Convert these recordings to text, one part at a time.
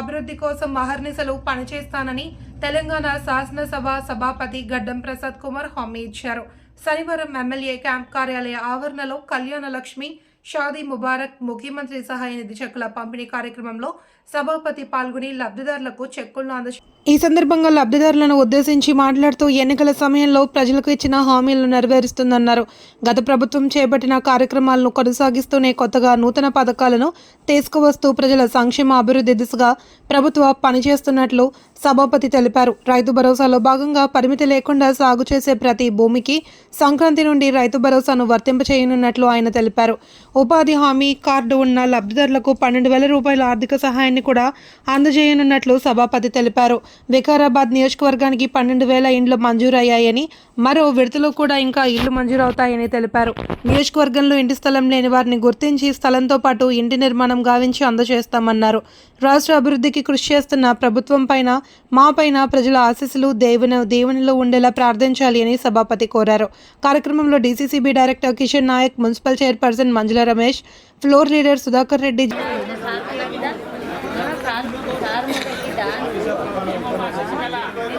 అభివృద్ధి కోసం మహర్నిశలు పనిచేస్తానని తెలంగాణ శాసనసభ సభాపతి గడ్డం ప్రసాద్ కుమార్ హామీ ఇచ్చారు. శనివారం ఎమ్మెల్యే క్యాంప్ కార్యాలయ ఆవరణలో కళ్యాణ లక్ష్మి షాదీ ముబారక్ ముఖ్యమంత్రి సహాయ నిధి చెక్కుల పంపిణీ కార్యక్రమంలో సభాపతి పాల్గొని లబ్ధిదారులకు చెక్కులను అంద ఈ సందర్భంగా లబ్ధిదారులను ఉద్దేశించి మాట్లాడుతూ ఎన్నికల సమయంలో ప్రజలకు ఇచ్చిన హామీలను నెరవేరుస్తుందన్నారు. గత ప్రభుత్వం చేపట్టిన కార్యక్రమాలను కొనసాగిస్తూనే కొత్తగా నూతన పథకాలను తీసుకువస్తూ ప్రజల సంక్షేమ అభివృద్ధి దిశగా ప్రభుత్వ పనిచేస్తున్నట్లు సభాపతి తెలిపారు. రైతు భరోసాలో భాగంగా పరిమితి లేకుండా సాగు చేసే ప్రతి భూమికి సంక్రాంతి నుండి రైతు భరోసాను వర్తింపచేయనున్నట్లు ఆయన తెలిపారు. ఉపాధి హామీ కార్డు ఉన్న లబ్ధిదారులకు పన్నెండు వేల రూపాయల ఆర్థిక సహాయాన్ని కూడా అందజేయనున్నట్లు సభాపతి తెలిపారు. వికారాబాద్ నియోజకవర్గానికి పన్నెండు వేల ఇండ్లు మంజూరయ్యాయని మరో విడతలో కూడా ఇంకా ఇళ్ళు మంజూరవుతాయని తెలిపారు. నియోజకవర్గంలో ఇంటి స్థలం లేని వారిని గుర్తించి స్థలంతో పాటు ఇంటి నిర్మాణం గావించి అందజేస్తామన్నారు. రాష్ట్ర అభివృద్ధికి కృషి చేస్తున్న ప్రభుత్వం పైన మా పైన ప్రజల ఆశీస్సులు దేవుని దేవునిలో ఉండేలా ప్రార్థించాలి అని సభాపతి కోరారు. కార్యక్రమంలో DCCB director Kishan Naik municipal chairperson Manjula Ramesh floor leader Sudhakar Reddy ఇగో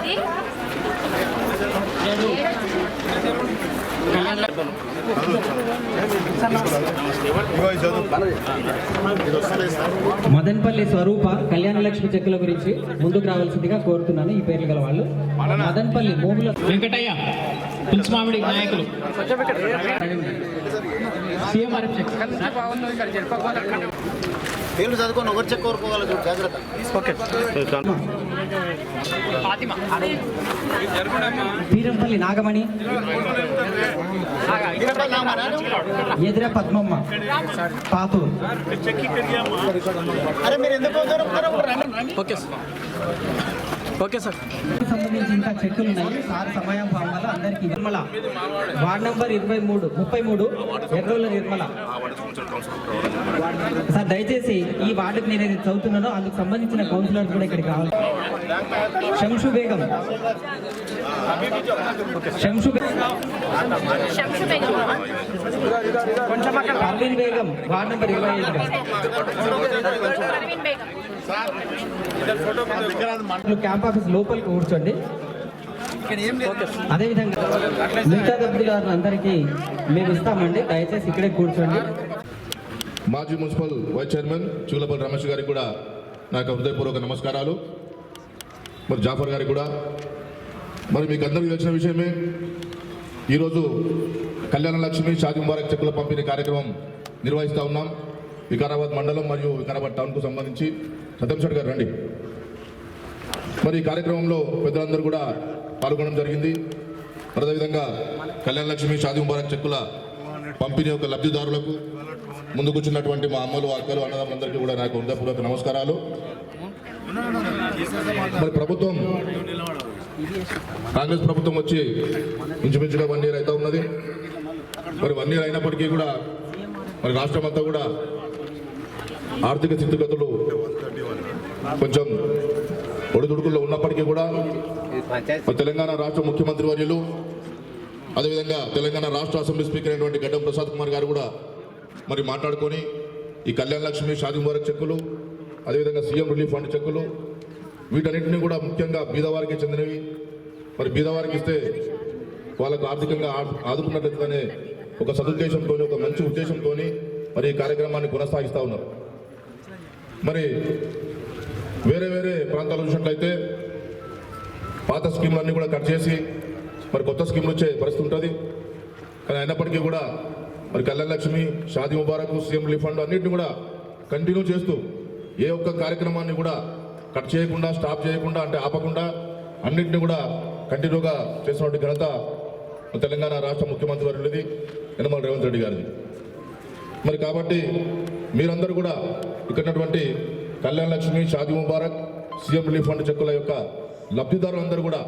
ఈ చదువు ఇది వస్తలేదు సార్ మదన్పల్లి స్వరూప కళ్యాణ లక్ష్మి చెక్కుల గురించి ముందుకు రావాల్సిందిగా కోరుతున్నాను. ఈ పేర్లు గల వాళ్ళు మదన్పల్లి భూమిలో వెంకటయ్య పులుసుమామిడి నాయకులు. పేర్లు చదువుకొని ఒకటి చెక్ కోరుకోగలరు చూడు జాగ్రత్త పీరంపల్లి నాగమణి. ఎదుర పద్మమ్మ. పాతూరు. అరే మీరు ఎందుకు దొరుకుతారో రండి ఓకే సార్. Okay sir. సంబంధించి ఇంకా చెక్కులు ఉన్నాయి. సార్ సమయం వల్ల అందరికీ. నిర్మల వార్డ్ నంబర్ ఇరవై మూడు ముప్పై మూడు ఎర్రోల నిర్మల. సార్ దయచేసి ఈ వార్డుకి నేను ఏదైతే చదువుతున్నానో అందుకు సంబంధించిన కౌన్సిలర్స్ కూడా ఇక్కడికి రావాలి. శంషు బేగం. శంషు బేగం పర్వీన్ బేగం వార్డ్ నంబర్ ఇరవై ఐదు. క్యాంప్ ఆఫీస్ లోపలికి కూర్చోండి. అదేవిధంగా మిగతా దెబ్బతిదారులు అందరికీ మేము ఇస్తామండి. దయచేసి ఇక్కడే కూర్చోండి. మాజీ municipal vice chairman Chulapalli Ramesh గారికి కూడా నా యొక్క హృదయపూర్వక నమస్కారాలు. మరి జాఫర్ గారికి కూడా. మరి మీకు అందరికీ తెలిసిన విషయమే ఈరోజు కళ్యాణ లక్ష్మి షాది ముబారక్ చెక్కుల పంపిణీ కార్యక్రమం నిర్వహిస్తూ ఉన్నాం. వికారాబాద్ మండలం మరియు వికారాబాద్ టౌన్కు సంబంధించి సత్యం గారు రండి. మరి ఈ కార్యక్రమంలో పెద్దలందరూ కూడా పాల్గొనడం జరిగింది. అదేవిధంగా కళ్యాణ లక్ష్మి షాది ముబారక్ చెక్కుల పంపిణీ యొక్క లబ్ధిదారులకు ముందు కూర్చున్నటువంటి మా అమ్మలు అక్కలు అన్నదమ్ములందరికీ కూడా నాకు హృదయపూర్వక నమస్కారాలు. మరి ప్రభుత్వం కాంగ్రెస్ ప్రభుత్వం వచ్చి ఇంచుమించుగా వన్ ఇయర్ అయితే ఉన్నది. మరి వన్ ఇయర్ అయినప్పటికీ కూడా మరి రాష్ట్రం అంతా కూడా ఆర్థిక స్థితిగతులు కొంచెం ఒడిదుడుకుల్లో ఉన్నప్పటికీ కూడా తెలంగాణ రాష్ట్ర ముఖ్యమంత్రి వర్యులు అదేవిధంగా తెలంగాణ రాష్ట్ర అసెంబ్లీ స్పీకర్ అయినటువంటి గడ్డం ప్రసాద్ కుమార్ గారు కూడా మరి మాట్లాడుకొని ఈ కళ్యాణ లక్ష్మి షాది ముబారక్ చెక్కులు అదేవిధంగా సీఎం రిలీఫ్ ఫండ్ చెక్కులు వీటన్నింటినీ కూడా ముఖ్యంగా బీదవారికి చెందినవి. మరి బీదవారికి ఇస్తే వాళ్ళకు ఆర్థికంగా ఆ- ఒక సదుద్దేశంతో ఒక మంచి ఉద్దేశంతో మరి ఈ కార్యక్రమాన్ని కొనసాగిస్తూ ఉన్నారు. మరి వేరే వేరే ప్రాంతాలు చూసినట్లయితే పాత స్కీములన్నీ కూడా కట్ చేసి మరి కొత్త స్కీములు వచ్చే పరిస్థితి ఉంటుంది. కానీ అయినప్పటికీ కూడా మరి Kalyana Lakshmi Shadi Mubarak CM relief fund అన్నింటిని కూడా కంటిన్యూ చేస్తూ ఏ ఒక్క కార్యక్రమాన్ని కూడా కట్ చేయకుండా స్టాప్ చేయకుండా అంటే ఆపకుండా అన్నింటిని కూడా కంటిన్యూగా చేసినటువంటి ఘనత తెలంగాణ రాష్ట్ర ముఖ్యమంత్రి వర్యులది యనమల రేవంత్ రెడ్డి గారిది. మరి కాబట్టి మీరందరూ కూడా ఇక్కడ ఉన్నటువంటి Kalyana Lakshmi Shadi Mubarak CM relief fund చెక్కుల యొక్క లబ్ధిదారులందరూ కూడా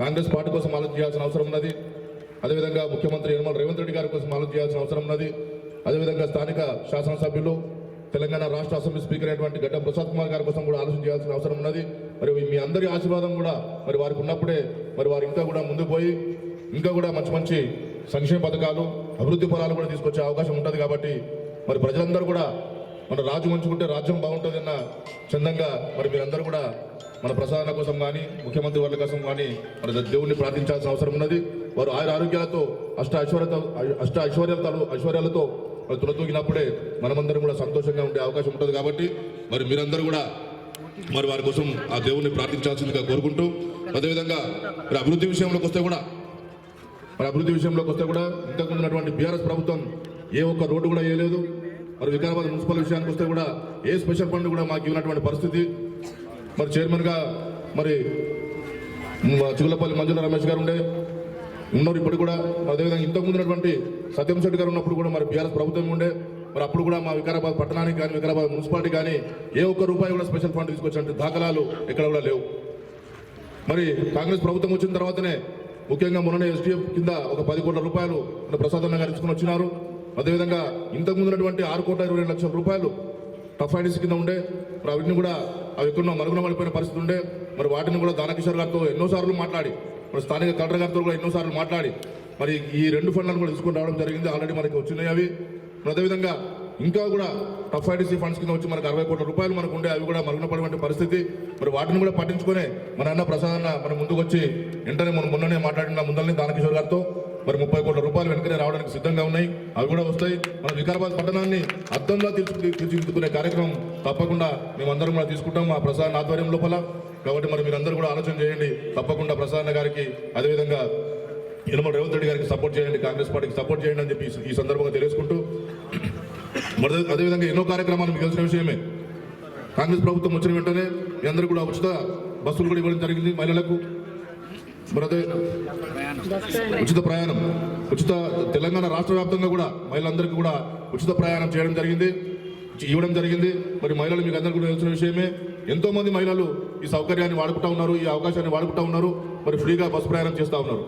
కాంగ్రెస్ పార్టీ కోసం ఆలోచన చేయాల్సిన అవసరం ఉన్నది. అదేవిధంగా ముఖ్యమంత్రి యనమల రేవంత్ రెడ్డి గారి కోసం ఆలోచన చేయాల్సిన అవసరం ఉన్నది. అదేవిధంగా స్థానిక శాసనసభ్యులు తెలంగాణ రాష్ట్ర అసెంబ్లీ స్పీకర్ అయినటువంటి గడ్డ ప్రసాద్ కుమార్ గారి కోసం కూడా ఆలోచన చేయాల్సిన అవసరం ఉన్నది. మరి మీ అందరి ఆశీర్వాదం కూడా మరి వారికి ఉన్నప్పుడే మరి వారు ఇంకా కూడా ముందు పోయి ఇంకా కూడా మంచి మంచి సంక్షేమ పథకాలు అభివృద్ధి ఫలాలు కూడా తీసుకొచ్చే అవకాశం ఉంటుంది కాబట్టి మరి ప్రజలందరూ కూడా మన రాజు మంచుకుంటే రాజ్యం బాగుంటుంది అన్న చందంగా మరి మీరందరూ కూడా మన ప్రసాదన కోసం కానీ ముఖ్యమంత్రి వాళ్ళ కోసం కానీ మన దేవుణ్ణి ప్రార్థించాల్సిన అవసరం ఉన్నది. వారు ఆయుర ఆరోగ్యాలతో అష్ట ఐశ్వర్యత అష్ట ఐశ్వర్యాలతో ఐశ్వర్యాలతో మరి తులతూగినప్పుడే మనమందరం కూడా సంతోషంగా ఉండే అవకాశం ఉంటుంది కాబట్టి మరి మీరందరూ కూడా మరి వారి కోసం ఆ దేవుణ్ణి ప్రార్థించాల్సిందిగా కోరుకుంటూ అదేవిధంగా మరి అభివృద్ధి విషయంలోకి వస్తే కూడా మరి అభివృద్ధి విషయంలోకి వస్తే కూడా ఇంతకుముందు ఉన్నటువంటి బీఆర్ఎస్ ప్రభుత్వం ఏ ఒక్క రోడ్డు కూడా వేయలేదు. మరి వికారాబాద్ మున్సిపల్ విషయానికి వస్తే కూడా ఏ స్పెషల్ ఫండ్ కూడా మాకు ఇవ్వనటువంటి పరిస్థితి. మరి చైర్మన్గా మరి చిగులపల్లి మంజుల రమేష్ గారు ఉండే ఉన్నారు ఇప్పుడు కూడా. అదేవిధంగా ఇంతకుముందు ఉన్నటువంటి సత్యం శెట్టి గారు ఉన్నప్పుడు కూడా మరి బీఆర్ఎస్ ప్రభుత్వం ఉండే. మరి అప్పుడు కూడా మా వికారాబాద్ పట్టణానికి కానీ వికారాబాద్ మున్సిపాలిటీ కానీ ఏ ఒక్క రూపాయి కూడా స్పెషల్ ఫండ్ తీసుకొచ్చినట్టు దాఖలాలు ఎక్కడ కూడా లేవు. మరి కాంగ్రెస్ ప్రభుత్వం వచ్చిన తర్వాతనే ముఖ్యంగా మొన్ననే ఎస్టీఎఫ్ కింద ఒక పది కోట్ల రూపాయలు మన గారు ఇచ్చుకుని వచ్చినారు. అదేవిధంగా ఇంతకుముందు ఉన్నటువంటి ఆరు కోట్ల ఇరవై రెండు లక్షల రూపాయలు టఫ్ ఐడీస్ కింద ఉండే మరి వాటిని కూడా అవి ఎక్కడో మరుగున పడిపోయిన పరిస్థితి ఉండే మరి వాటిని కూడా దానకిషోర్ గారితో ఎన్నోసార్లు మాట్లాడి మరి స్థానిక కలెక్టర్ గారితో కూడా ఎన్నోసార్లు మాట్లాడి మరి ఈ రెండు ఫండ్లను కూడా తీసుకుని రావడం జరిగింది. ఆల్రెడీ మనకి వచ్చినాయి అవి. మరి అదేవిధంగా ఇంకా కూడా టఫ్ ఐడిసి ఫండ్స్ కింద వచ్చి మనకు అరవై కోట్ల రూపాయలు మనకు ఉండే అవి కూడా మరుగున పడినటువంటి పరిస్థితి. మరి వాటిని కూడా పట్టించుకునే మన అన్న ప్రసాద్ అన్న మన ముందుకు వచ్చి వెంటనే మనం మొన్ననే మాట్లాడిన ముందరనే దానకిషోర్ గారితో. మరి ముప్పై కోట్ల రూపాయలు వెనుకనే రావడానికి సిద్ధంగా ఉన్నాయి. అవి కూడా వస్తాయి. మన వికారాబాద్ పట్టణాన్ని అర్థంగా తీర్చి తీర్చిదిద్దుకునే కార్యక్రమం తప్పకుండా మేమందరం కూడా తీసుకుంటాం మా ప్రసాద్ ఆధ్వర్యం లోపల. కాబట్టి మరి మీరందరూ కూడా ఆలోచన చేయండి. తప్పకుండా ప్రసాద్ గారికి అదేవిధంగా యనమల రేవంత్ రెడ్డి గారికి సపోర్ట్ చేయండి. కాంగ్రెస్ పార్టీకి సపోర్ట్ చేయండి అని చెప్పి ఈ- సందర్భంగా తెలుసుకుంటూ మరి అదే- అదేవిధంగా ఎన్నో కార్యక్రమాలు మీకు తెలిసిన విషయమే. కాంగ్రెస్ ప్రభుత్వం వచ్చిన వెంటనే మీ అందరూ కూడా ఉచిత బస్సులు కూడా ఇవ్వడం జరిగింది మహిళలకు. ఉచిత ప్రయాణం. ఉచిత తెలంగాణ రాష్ట్ర వ్యాప్తంగా కూడా మహిళలందరికీ కూడా ఉచిత ప్రయాణం చేయడం జరిగింది. ఇవ్వడం జరిగింది. మరి మహిళలు మీకు అందరికీ తెలిసిన విషయమే. ఎంతో మంది మహిళలు ఈ సౌకర్యాన్ని వాడుకుంటా ఉన్నారు ఈ అవకాశాన్ని వాడుకుంటా ఉన్నారు మరి ఫ్రీగా బస్సు ప్రయాణం చేస్తూ ఉన్నారు.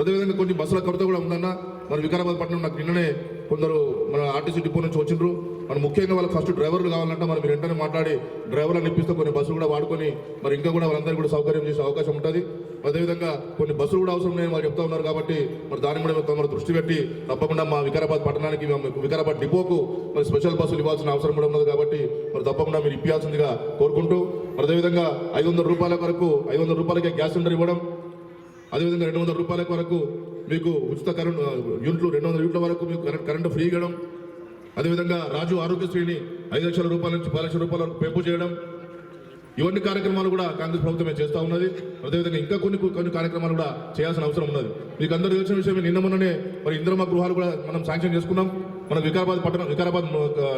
అదేవిధంగా కొన్ని బస్సుల కొరత కూడా ఉందన్న మరి వికారాబాద్ పట్టణం నాకు నిన్ననే కొందరు మన ఆర్టీసీ డిపో నుంచి వచ్చిండ్రు. మరి ముఖ్యంగా వాళ్ళకి ఫస్ట్ డ్రైవర్లు కావాలంటే మరి మీరు వెంటనే మాట్లాడి డ్రైవర్లను ఇప్పిస్తే కొన్ని బస్సులు కూడా వాడుకొని మరి ఇంకా కూడా వాళ్ళందరికీ కూడా సౌకర్యం చేసే అవకాశం ఉంటుంది. అదేవిధంగా కొన్ని బస్సులు కూడా అవసరం లేని వాళ్ళు చెప్తా ఉన్నారు కాబట్టి మరి దాని కూడా తమరు దృష్టి పెట్టి తప్పకుండా మా వికారాబాద్ పట్టణానికి వికారాబాద్ డిపోకు మరి స్పెషల్ బస్సులు ఇవ్వాల్సిన అవసరం కూడా ఉన్నది కాబట్టి మరి తప్పకుండా మీరు ఇప్పించాల్సిందిగా కోరుకుంటూ మరి అదేవిధంగా ఐదు వందల రూపాయల వరకు ఐదు వందల రూపాయలకే గ్యాస్ సిలిండర్ ఇవ్వడం అదేవిధంగా రెండు వందల రూపాయల వరకు మీకు ఉచిత కరెంట్ యూనిట్లు రెండు వందల యూనిట్ల వరకు మీకు కరెంట్ కరెంటు ఫ్రీ ఇవ్వడం అదేవిధంగా రాజు ఆరోగ్యశ్రీని ఐదు లక్షల రూపాయల నుంచి పది లక్షల రూపాయల వరకు పెంపు చేయడం ఇవన్నీ కార్యక్రమాలు కూడా కాంగ్రెస్ ప్రభుత్వమే చేస్తూ ఉన్నది. అదేవిధంగా ఇంకా కొన్ని కొన్ని కార్యక్రమాలు కూడా చేయాల్సిన అవసరం ఉన్నది. మీకు అందరూ తెలిసిన విషయం నిన్న మొన్ననే మరి ఇంద్రమ గృహాలు కూడా మనం శాంక్షన్ చేసుకున్నాం. మన వికారాబాద్ పట్టణం వికారాబాద్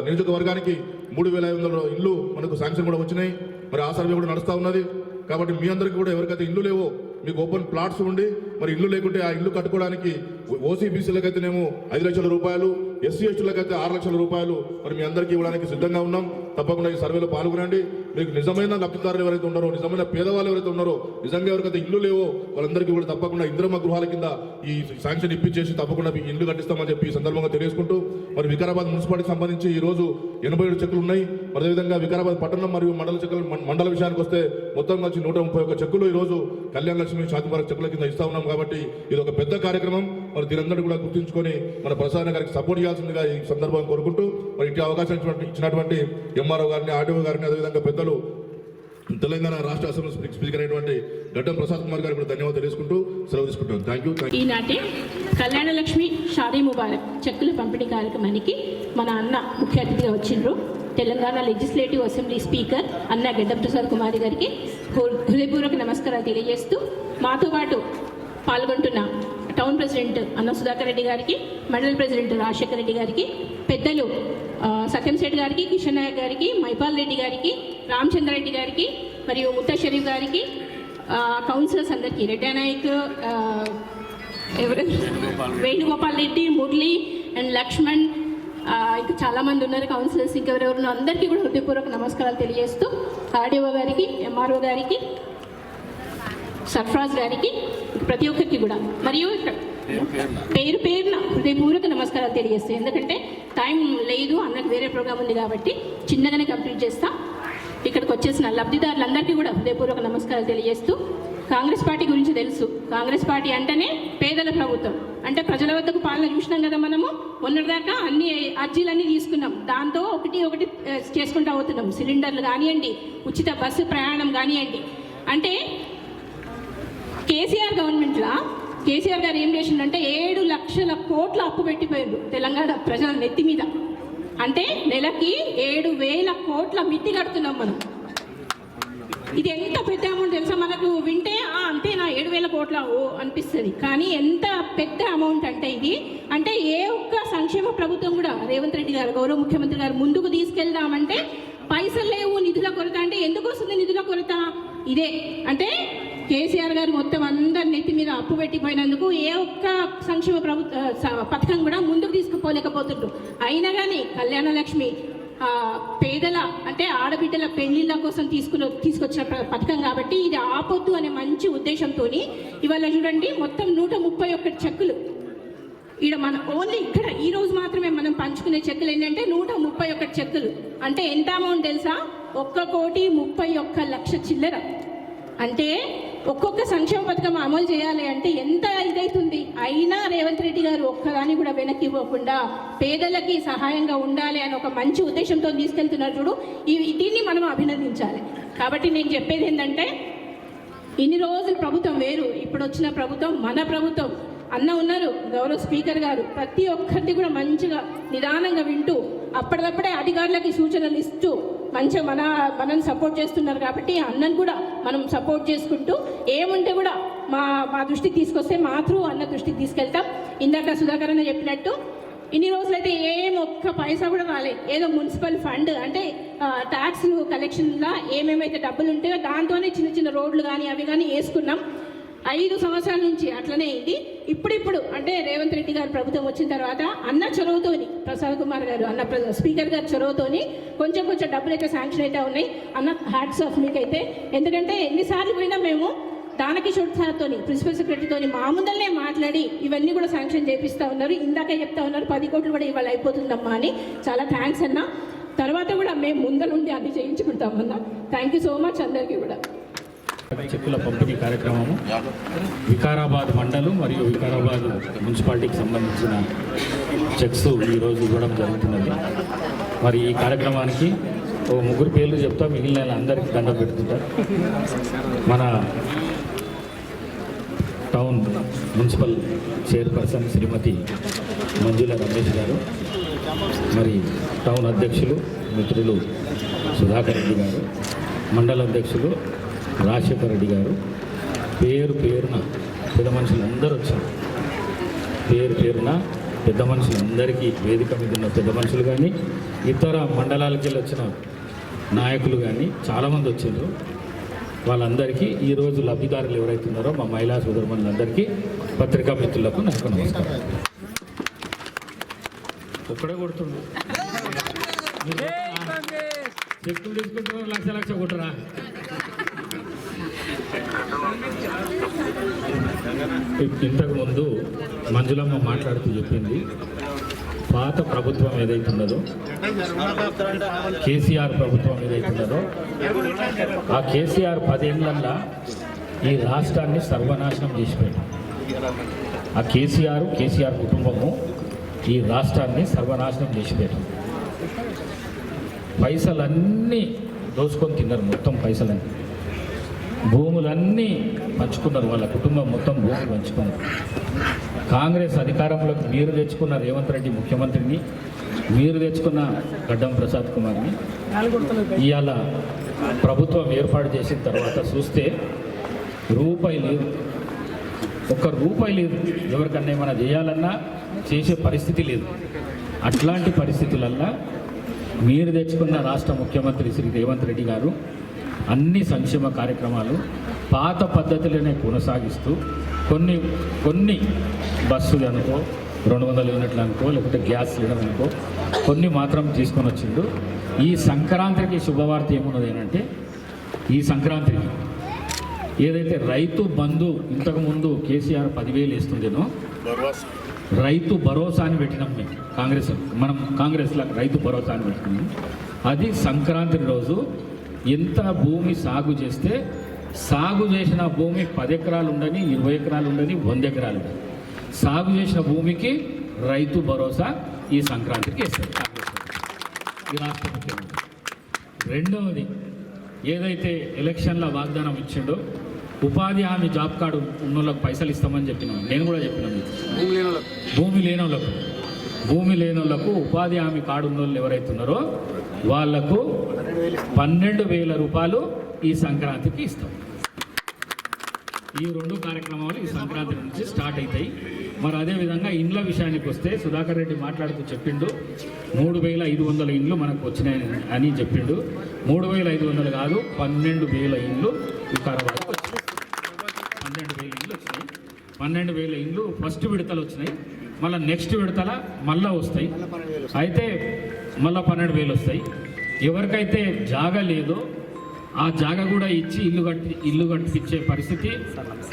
నియోజకవర్గానికి మూడు వేల ఐదు వందల ఇల్లు మనకు శాంక్షన్ కూడా వచ్చినాయి. మరి ఆ సర్వే కూడా నడుస్తూ ఉన్నది. కాబట్టి మీ అందరికీ కూడా ఎవరికైతే ఇల్లు లేవో మీకు ఓపెన్ ప్లాట్స్ ఉండి మరి ఇల్లు లేకుంటే ఆ ఇల్లు కట్టుకోవడానికి ఓసీబీసీలకైతేనేమో ఐదు లక్షల రూపాయలు ఎస్సీ ఎస్టీలకైతే ఆరు లక్షల రూపాయలు మరి మీ అందరికీ ఇవ్వడానికి సిద్ధంగా ఉన్నాం. తప్పకుండా ఈ సర్వేలో పాల్గొనండి. మీకు నిజమైన లబ్ధిదారులు ఎవరైతే ఉన్నారో నిజమైన పేదవాళ్ళు ఎవరైతే ఉన్నారో నిజంగా ఎవరికైతే ఇల్లు లేవో వాళ్ళందరికీ కూడా తప్పకుండా ఇంద్రమ గృహాల కింద ఈ శాంక్షన్ ఇప్పించేసి తప్పకుండా మీకు ఇల్లు కట్టిస్తామని చెప్పి ఈ సందర్భంగా తెలియజేసుకుంటూ మరి వికారాబాద్ మున్సిపాలిటీకి సంబంధించి ఈ రోజు ఎనభై ఏడు చెక్కులు ఉన్నాయి. అదేవిధంగా వికారాబాద్ పట్టణం మరియు మండల చెక్కులు మండల విషయానికి వస్తే మొత్తం కలిసి నూట ముప్పై ఒక్క చెక్కులు ఈ రోజు కళ్యాణ లక్ష్మి శాంతి చెక్కుల కింద ఇస్తా ఉన్నాం కాబట్టి ఇది ఒక పెద్ద కార్యక్రమం. మరి దీనందరూ కూడా గుర్తుంచుకొని మన ప్రసాద్ గారికి సపోర్ట్ చేయాల్సిందిగా ఈ సందర్భంగా కోరుకుంటూ మరి ఇటు అవకాశం ఇచ్చినటువంటి- ఎంఆర్ఓ గారిని ఆర్డీఓ గారిని అదేవిధంగా పెద్దలు తెలంగాణ రాష్ట్ర అసెంబ్లీ స్పీకర్ అయినటువంటి గడ్డం ప్రసాద్ కుమార్ గారికి కూడా ధన్యవాదాలు తెలుసుకుంటూ సెలవు తీసుకుంటాం థ్యాంక్ యూ ఈనాటి కళ్యాణ లక్ష్మి షాదీ ముబారక్ చెక్కుల పంపిణీ కార్యక్రమానికి మన అన్న ముఖ్య అతిథిగా వచ్చిండ్రు. తెలంగాణ లెజిస్లేటివ్ అసెంబ్లీ స్పీకర్ అన్న గడ్డం ప్రసాద్ కుమారి గారికి హృదయపూర్వక నమస్కారాలు తెలియజేస్తూ మాతో పాటు పాల్గొంటున్న టౌన్ ప్రెసిడెంట్ అన్న సుధాకర్ రెడ్డి గారికి మండల ప్రెసిడెంట్ రాజశేఖర్ రెడ్డి గారికి పెద్దలు సత్యం శెట్టి గారికి కిషన్ నాయక్ గారికి మైపాల్ రెడ్డి గారికి రామచంద్రారెడ్డి గారికి మరియు ముత్తా షరీఫ్ గారికి కౌన్సిలర్స్ అందరికీ రెడ్డి నాయక్ ఎవరు? వేణుగోపాల్ రెడ్డి మురళి అండ్ లక్ష్మణ్ ఇంకా చాలామంది ఉన్నారు కౌన్సిలర్స్ ఇంకా ఎవరెవరు అందరికీ కూడా హృదయపూర్వక నమస్కారాలు తెలియజేస్తూ ఆర్డీఓ గారికి ఎంఆర్ఓ గారికి సర్ఫరాజ్ గారికి ప్రతి ఒక్కరికి కూడా. మరియు పేరు పేరున. హృదయపూర్వక నమస్కారాలు తెలియజేస్తాయి ఎందుకంటే టైం లేదు అన్నకు వేరే ప్రోగ్రామ్ ఉంది కాబట్టి చిన్నగానే కంప్లీట్ చేస్తా. ఇక్కడికి వచ్చేసిన లబ్ధిదారులందరికీ కూడా హృదయపూర్వక నమస్కారాలు తెలియజేస్తూ కాంగ్రెస్ పార్టీ గురించి తెలుసు. కాంగ్రెస్ పార్టీ అంటేనే పేదల ప్రభుత్వం. అంటే ప్రజల వద్దకు పాలన చూసినాం కదా మనము మొన్నటిదాకా అన్ని అర్జీలన్నీ తీసుకున్నాం. దాంతో ఒకటి ఒకటి చేసుకుంటూ అవుతున్నాం సిలిండర్లు కానివ్వండి ఉచిత బస్సు ప్రయాణం కానివ్వండి. అంటే కేసీఆర్ గవర్నమెంట్లో కేసీఆర్ గారు ఏం చేసిండంటే ఏడు లక్షల కోట్ల అప్పు పెట్టిపోయారు తెలంగాణ ప్రజల నెత్తి మీద. అంటే నెలకి ఏడు వేల కోట్ల మిత్తి కడుతున్నాం మనం. ఇది ఎంత పెద్ద అమౌంట్ తెలుసా మనకు? వింటే "ఆ, అంతేనా ఏడు వేల కోట్ల ఓ అనిపిస్తుంది. కానీ ఎంత పెద్ద అమౌంట్ అంటే ఇది? అంటే ఏ ఒక్క సంక్షేమ ప్రభుత్వం కూడా రేవంత్ రెడ్డి గారు గౌరవ ముఖ్యమంత్రి గారు ముందుకు తీసుకెళ్దామంటే పైసలు లేవు నిధుల కొరత అంటే ఎందుకు వస్తుంది నిధుల కొరత? ఇదే. అంటే కేసీఆర్ గారు మొత్తం అందరి నెత్తి మీద అప్పు పెట్టిపోయినందుకు ఏ ఒక్క సంక్షేమ ప్రభుత్వ స- పథకం కూడా ముందుకు తీసుకుపోలేకపోతుండ్రు. అయినా కానీ కళ్యాణ లక్ష్మి పేదల అంటే ఆడబిడ్డల పెళ్ళిళ్ళ కోసం తీసుకున్న తీసుకొచ్చిన పథకం కాబట్టి ఇది ఆపొద్దు అనే మంచి ఉద్దేశంతో ఇవాళ చూడండి మొత్తం నూట ముప్పై ఒక్కటి చెక్కులు. ఈడ మన ఓన్లీ ఇక్కడ ఈ రోజు మాత్రమే మనం పంచుకునే చెక్కులు ఏంటంటే నూట ముప్పై ఒక్కటి చెక్కులు. అంటే ఎంత అమౌంట్ తెలుసా? ఒక్క కోటి ముప్పై ఒక్క లక్ష చిల్లర. అంటే ఒక్కొక్క సంక్షేమ పథకం అమలు చేయాలి అంటే ఎంత ఇదైతుంది? అయినా రేవంత్ రెడ్డి గారు ఒక్కదాన్ని కూడా వెనక్కి ఇవ్వకుండా పేదలకి సహాయంగా ఉండాలి అని ఒక మంచి ఉద్దేశంతో తీసుకెళ్తున్నారు చూడు. ఇవి దీన్ని మనం అభినందించాలి. కాబట్టి నేను చెప్పేది ఏంటంటే ఇన్ని రోజులు ప్రభుత్వం వేరు ఇప్పుడు వచ్చిన ప్రభుత్వం మన ప్రభుత్వం. అన్న ఉన్నారు గౌరవ స్పీకర్ గారు. ప్రతి ఒక్కరిది కూడా మంచిగా నిదానంగా వింటూ అప్పటికప్పుడే అధికారులకి సూచనలు ఇస్తూ మంచిగా మన మనల్ని సపోర్ట్ చేస్తున్నారు కాబట్టి అన్నను కూడా మనం సపోర్ట్ చేసుకుంటూ ఏముంటే కూడా మా మా దృష్టికి తీసుకొస్తే మాత్రం అన్న దృష్టికి తీసుకెళ్తాం. ఇందాక సుధాకర్ అన్న చెప్పినట్టు ఇన్ని రోజులైతే ఏం ఒక్క పైసా కూడా రాలేదు ఏదో మున్సిపల్ ఫండ్ అంటే ట్యాక్స్ కలెక్షన్లా ఏమేమైతే డబ్బులు ఉంటాయో దాంతోనే చిన్న చిన్న రోడ్లు కానీ అవి కానీ వేసుకున్నాం. ఐదు సంవత్సరాల నుంచి అట్లనే అయింది. ఇప్పుడిప్పుడు అంటే రేవంత్ రెడ్డి గారు ప్రభుత్వం వచ్చిన తర్వాత అన్న చొరవతోని ప్రసాద్ కుమార్ గారు అన్న స్పీకర్ గారు చొరవతోని కొంచెం కొంచెం డబ్బులు అయితే శాంక్షన్ అయితే ఉన్నాయి. అన్న హ్యాట్స్ ఆఫ్ మీకైతే ఎందుకంటే ఎన్నిసార్లు పోయినా మేము దానకిషోర్ సార్తోని ప్రిన్సిపల్ సెక్రటరీతో మా ముందరనే మాట్లాడి ఇవన్నీ కూడా శాంక్షన్ చేపిస్తూ ఉన్నారు. ఇందాక చెప్తా ఉన్నారు పది కోట్లు కూడా ఇవాళ అయిపోతుందమ్మా అని. చాలా థ్యాంక్స్ అన్న. తర్వాత కూడా మేము ముందరుండి అది చేయించుకుంటామన్నా. థ్యాంక్ యూ సో మచ్ అందరికీ కూడా. చెక్కుల పంపిణీ కార్యక్రమము. వికారాబాద్ మండలం మరియు వికారాబాద్ మున్సిపాలిటీకి సంబంధించిన చెక్స్ ఈరోజు ఇవ్వడం జరుగుతున్నది. మరి ఈ కార్యక్రమానికి ఓ ముగ్గురు పేర్లు చెప్తా మిగిలిన అందరికీ దండ పెడుతుంటారు మన town municipal chairperson Shrimati Manjula Ramesh గారు మరి టౌన్ అధ్యక్షులు మిత్రులు సుధాకర్ రెడ్డి గారు మండల అధ్యక్షులు రాజశేఖర్ రెడ్డి గారు. పేరు పేరున పెద్ద మనుషులు అందరూ వచ్చారు. పేరు పేరున పెద్ద మనుషులందరికీ వేదిక మీద ఉన్న పెద్ద మనుషులు కానీ ఇతర మండలాలకి వెళ్ళి వచ్చిన నాయకులు కానీ చాలామంది వచ్చారు. వాళ్ళందరికీ ఈరోజు లబ్ధిదారులు ఎవరైతే ఉన్నారో మా మహిళా సోదరుమణులందరికీ పత్రికా మిత్రులకు నాకు నమస్కారం. ఒక్కడే కొడుతుండు. మీరు చెక్కులు తీసుకుంటున్నారు లక్ష లక్ష కొట్టరా? ఇంతకుముందు మంజులమ్మ మాట్లాడుతూ చెప్పింది పాత ప్రభుత్వం ఏదైతే ఉన్నదో కేసీఆర్ ప్రభుత్వం ఏదైతే ఉన్నదో ఆ కేసీఆర్ పదేళ్ళల్లా ఈ రాష్ట్రాన్ని సర్వనాశనం చేసిపోయింది. ఆ కేసీఆర్ కేసీఆర్ కుటుంబము ఈ రాష్ట్రాన్ని సర్వనాశనం చేసిపోయారు పైసలన్నీ దోసుకొని తిన్నారు మొత్తం పైసలన్నీ. భూములన్నీ పంచుకున్నారు వాళ్ళ కుటుంబం మొత్తం భూములు పంచుకున్నారు. కాంగ్రెస్ అధికారంలోకి మీరు తెచ్చుకున్న రేవంత్ రెడ్డి ముఖ్యమంత్రిని మీరు తెచ్చుకున్న గడ్డం ప్రసాద్ కుమార్ని ఇవాళ ప్రభుత్వం ఏర్పాటు చేసిన తర్వాత చూస్తే రూపాయి లేదు. ఒక్క రూపాయి లేదు. ఎవరికన్నా ఏమైనా చేయాలన్నా చేసే పరిస్థితి లేదు. అట్లాంటి పరిస్థితులల్లా మీరు తెచ్చుకున్న రాష్ట్ర ముఖ్యమంత్రి శ్రీ రేవంత్ రెడ్డి గారు అన్ని సంక్షేమ కార్యక్రమాలు పాత పద్ధతిలోనే కొనసాగిస్తూ కొన్ని కొన్ని బస్సులు అనుకో రెండు వందల యూనిట్లు అనుకో లేకపోతే గ్యాస్ సిలిండర్ అనుకో కొన్ని మాత్రం తీసుకొని వచ్చిండు. ఈ సంక్రాంతికి శుభవార్త ఏమున్నది ఏంటంటే ఈ సంక్రాంతికి ఏదైతే రైతు బంధు ఇంతకుముందు కేసీఆర్ పదివేలు ఇస్తుండేనో రైతు భరోసా అని పెట్టినాం మేము కాంగ్రెస్ మనం కాంగ్రెస్లో రైతు భరోసా అని పెట్టుకున్నాం అది సంక్రాంతి రోజు ఎంత భూమి సాగు చేస్తే సాగు చేసిన భూమి పది ఎకరాలు ఉండని ఇరవై ఎకరాలు ఉండని వంద ఎకరాలు ఉండని. సాగు చేసిన భూమికి రైతు భరోసా ఈ సంక్రాంతికి ఇస్తారు ఈ రాష్ట్ర ముఖ్యమంత్రి. రెండవది ఏదైతే ఎలక్షన్ల వాగ్దానం ఇచ్చిండో ఉపాధి హామీ జాబ్ కార్డు ఉన్న వాళ్ళకి పైసలు ఇస్తామని చెప్పినాం. నేను కూడా చెప్పినాను భూమి లేని వాళ్ళకు భూమి లేని వాళ్ళకు ఉపాధి హామీ కార్డు ఉన్న వాళ్ళు ఎవరైతే ఉన్నారో వాళ్ళకు పన్నెండు వేల రూపాయలు ఈ సంక్రాంతికి ఇస్తాం. ఈ రెండు కార్యక్రమాలు ఈ సంక్రాంతి నుంచి స్టార్ట్ అవుతాయి మరి అదేవిధంగా ఇండ్ల విషయానికి వస్తే సుధాకర్ రెడ్డి మాట్లాడుతూ చెప్పిండు మూడు వేల ఐదు వందల ఇండ్లు మనకు వచ్చినాయి అని చెప్పిండు. మూడు వేల ఐదు వందలు కాదు పన్నెండు వేల ఇండ్లు వికారాబాద్కి వచ్చినాయి. పన్నెండు వేల ఇండ్లు వచ్చినాయి. పన్నెండు వేల ఇండ్లు ఫస్ట్ విడతలు వచ్చినాయి. మళ్ళీ నెక్స్ట్ విడతల మళ్ళా వస్తాయి. అయితే మళ్ళీ పన్నెండు వేలు వస్తాయి. ఎవరికైతే జాగా లేదో ఆ జాగా కూడా ఇచ్చి ఇల్లు కట్టి ఇల్లు కట్టించే పరిస్థితి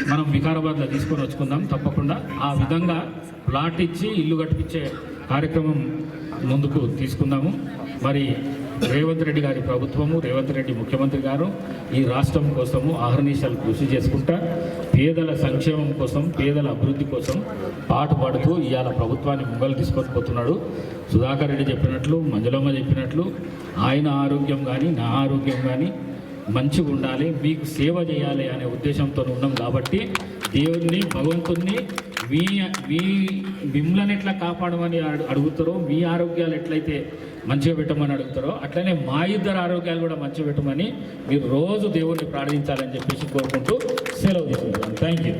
మనం వికారాబాద్లో తీసుకొని వచ్చుకుందాం. తప్పకుండా ఆ విధంగా ప్లాట్ ఇచ్చి ఇల్లు కట్టించే కార్యక్రమం ముందుకు తీసుకుందాము. మరి రేవంత్ రెడ్డి గారి ప్రభుత్వము రేవంత్ రెడ్డి ముఖ్యమంత్రి గారు ఈ రాష్ట్రం కోసము ఆహర్నిశాలు కృషి చేసుకుంటా పేదల సంక్షేమం కోసం పేదల అభివృద్ధి కోసం పాటుపడుతూ ఇవాళ ప్రభుత్వాన్ని ముంగలు తీసుకొని పోతున్నాడు. సుధాకర్ రెడ్డి చెప్పినట్లు మంజులమ్మ చెప్పినట్లు ఆయన ఆరోగ్యం కానీ నా ఆరోగ్యం కానీ మంచిగా ఉండాలి మీకు సేవ చేయాలి అనే ఉద్దేశంతో ఉన్నాం కాబట్టి దేవుణ్ణి భగవంతుణ్ణి మీ మీ మిమ్మల్ని ఎట్లా కాపాడమని అడుగుతారో మీ ఆరోగ్యాలు ఎట్లయితే మంచిగా పెట్టమని అడుగుతారో అట్లనే మా ఇద్దరు ఆరోగ్యాలు కూడా మంచిగా పెట్టమని మీరు రోజు దేవుణ్ణి ప్రార్థించాలని చెప్పేసి కోరుకుంటూ సెలవు తీసుకుంటాం థ్యాంక్ యూ